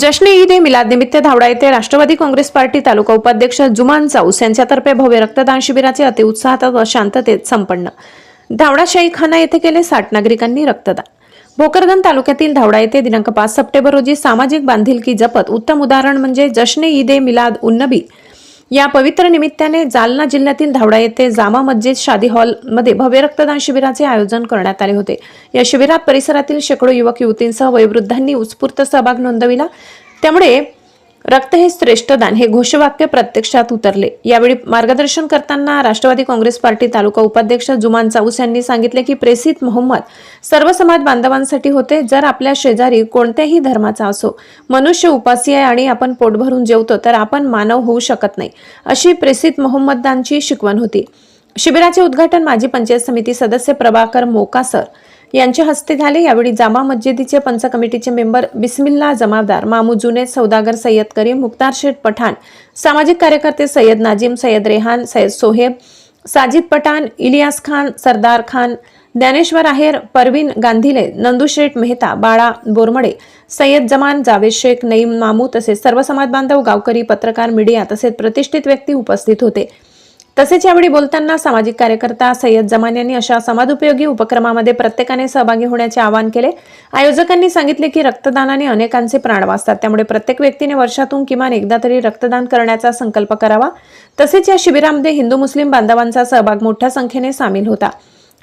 जश्न ईद ए मिलाद निमित्त धावडा येथे राष्ट्रवादी काँग्रेस पार्टी तालुका उपाध्यक्ष जुमान चाऊस यांच्यातर्फे भव्य रक्तदान शिबिराचे अतिउत्साहात व शांततेत संपन्न. धावडा शाहीखाना येथे केले साठ नागरिकांनी रक्तदान. भोकरदन तालुक्यातील धावडा येथे दिनांक पाच सप्टेंबर रोजी सामाजिक बांधिलकी जपत उत्तम उदाहरण म्हणजे जश्न ईद ए मिलाद उन्नबी या पवित्र निमित्ताने जालना जिल्ह्यातील धावडा येथे जामा मस्जिद शादी हॉलमध्ये भव्य रक्तदान शिबिराचे आयोजन करण्यात आले होते. या शिबिरात परिसरातील शेकडो युवक युवतींसह वयोवृद्धांनी उत्स्फूर्त सहभाग नोंदविला. त्यामुळे रक्त हे श्रेष्ठ दान. हे घोषवाक्य प्रत्यक्षात उतरले. यावेळी मार्गदर्शन करताना राष्ट्रवादी काँग्रेस पार्टी तालुका उपाध्यक्ष जुमान चाऊस यांनी सांगितले की प्रेसित मोहम्मद सर्व समाज बांधवांसाठी होते. जर आपल्या शेजारी कोणत्याही धर्माचा असो मनुष्य उपासी आहे आणि आपण पोट भरून जेवतो तर आपण मानव होऊ शकत नाही अशी प्रेसित मोहम्मदांची शिकवण होती. शिबिराचे उद्घाटन माजी पंचायत समिती सदस्य प्रभाकर मोकासर यांच्या हस्ते झाले. यावेळी जामा मस्जिदीचे पंच कमिटीचे मेंबर बिस्मिल्ला जमादार मामू जुनेद सौदागर सय्यद करीम मुक्तार शेठ पठाण सामाजिक कार्यकर्ते सय्यद नाजिम सय्यद रेहान सय्यद सोहेब साजिद पठाण इलियास खान सरदार खान ज्ञानेश्वर आहेर परवीन गांधीले नंदुशेठ मेहता बाळा बोरमडे सय्यद जमान जावेद शेख नईम मामू तसेच सर्व समाज बांधव गावकरी पत्रकार मीडिया तसेच प्रतिष्ठित व्यक्ती उपस्थित होते. तसेच यावेळी बोलताना सामाजिक कार्यकर्ता सय्यद जमान यांनी अशा समाजोपयोगी उपक्रमामध्ये प्रत्येकाने सहभागी होण्याचे आवाहन केले. आयोजकांनी सांगितले की रक्तदानाने अनेकांचे प्राण वाचतात. त्यामुळे प्रत्येक व्यक्तीने वर्षातून किमान एकदा तरी रक्तदान करण्याचा संकल्प करावा. तसेच या शिबिरामध्ये हिंदू मुस्लिम बांधवांचा सहभाग मोठ्या संख्येने सामील होता.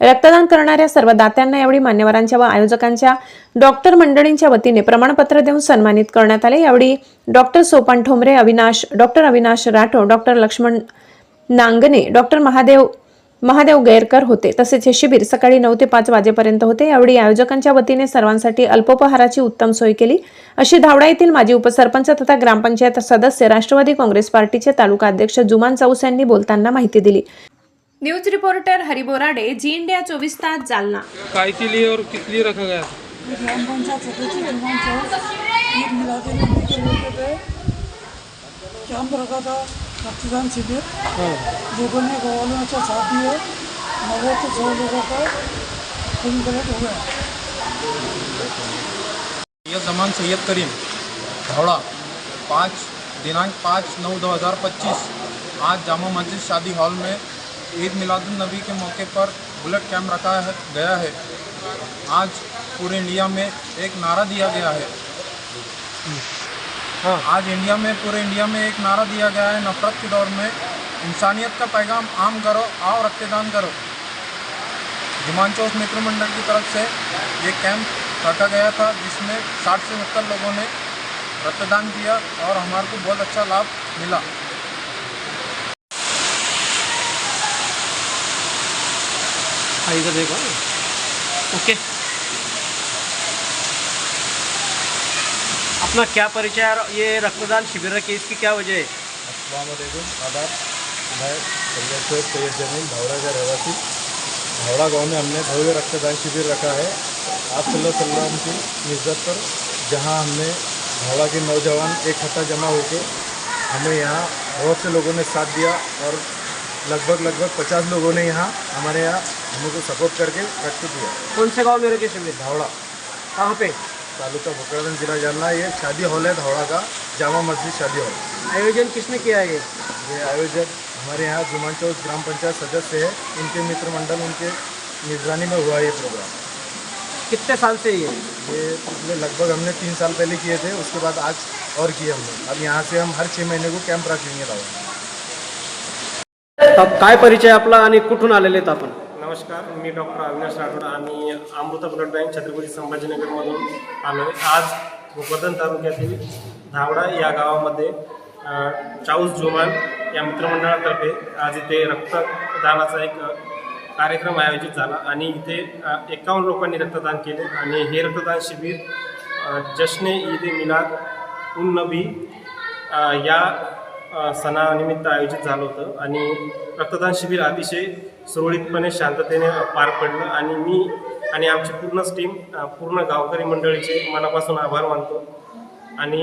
रक्तदान करणाऱ्या सर्व दात्यांना यावेळी मान्यवरांच्या व आयोजकांच्या डॉक्टर मंडळींच्या वतीने प्रमाणपत्र देऊन सन्मानित करण्यात आले. यावेळी doctor Sopan Thombare Avinash doctor Avinash Rathod doctor Laxman Nangane. Doctor Mahadev Mahadev Gairkar होते. तसेच हे शिबिर सकाळी नऊ ते पाच वाजेपर्यंत होते. यावेळी आयोजकांच्या वतीने सर्वांसाठी अल्पोपहाराची उत्तम सोय केली. अशी धावडा येथील माजी उपसरपंच तथा ग्रामपंचायत सदस्य राष्ट्रवादी काँग्रेस पार्टीचे तालुका अध्यक्ष जुमान चौस यांनी बोलताना माहिती दिली. News reporter Hari Borade Zee India चोवीस तास जालना. काय के लिए और लिए रखा गया था ग्राम पंचायत सदस्य जुमान चौक ईद मिलादुल नबी के मौके पे कैंप रखा था रक्तदान शिविर लोगों ने गाँव वालों ने साथ दिया नब्बे से सौ लोगों का खून कलेक्ट हुआ यह जमान सैयद करीम, धावड़ा, पाँच, दिनांक पाँच, नौ, दो हज़ार पच्चीस। आज जामा मस्जिद शादी हॉल में ईद मिलादुल नबी के मौके पर बुलेट कैम्प रखा है, गया है। आज पूरे इंडिया में एक नारा दिया गया है। हाँ। आज इंडिया में, पूरे इंडिया में एक नारा दिया गया है, नफरत के दौर में। इंसानियत का पैगाम आम करो, आओ रक्तदान करो। चौक मित्र मंडल की तरफ़ से ये कैंप रखा गया था, जिसमें 60 से सत्तर लोगों ने रक्तदान किया और हमारे को बहुत अच्छा लाभ मिला। इधर देखो। ओके। अपना क्या परिचय और ये रक्तदान शिविर रखी इसकी क्या वजह है? आदाब। मैं सैयद ज़मीन भावड़ा का रहवासी। भावड़ा गाँव में हमने भव्य रक्तदान शिविर रखा है। आप अलैहि की निज़त पर जहाँ हमने भावड़ा के नौजवान एक इकट्ठा जमा होकर हमें यहाँ बहुत से लोगों ने साथ दिया और लगभग लगभग पचास लोगों ने यहाँ हमारे यहाँ हमको सपोर्ट करके रक्त दिया। कौन से गाँव में रखे शिविर? धावड़ा कहाँ पे? तालुका भोकरदन जिला जालना ये शादी हॉल है धावड़ा का जामा मस्जिद शादी हॉल. आयोजन किसने किया है? ये आयोजक हमारे यहाँ जुमान चौक ग्राम पंचायत सदस्य है इनके मित्र मंडल उनके निगरानी में हुआ ये प्रोग्राम कितने साल से ये? ये पिछले लगभग हमने तीन साल पहले किए थे उसके बाद आज और किए हमने। अब यहाँ से हम हर छः महीने को कैंप रखेंगे दवा काय परिचय आपला आणि कुठून आलेले आहेत आपण? नमस्कार मी डॉक्टर अविनाश राठोड आणि अमृता ब्लड बँक छत्रपती संभाजीनगरमधून आलो आहे आज भोकरदन तालुक्यातील धावडा या गावामध्ये चाऊस जुमान या मित्रमंडळातर्फे आज इथे रक्तदानाचा एक कार्यक्रम आयोजित झाला आणि इथे एकावन्न लोकांनी रक्तदान केले आणि हे रक्तदान शिबिर जश्ने ईद मिलाद उन नबी या सणानिमित्त आयोजित झालं होतं आणि रक्तदान शिबिर अतिशय सुरळीतपणे शांततेने पार पडलं आणि मी आणि आमची पूर्णच टीम पूर्ण गावकरी मंडळीचे मनापासून आभार मानतो. आणि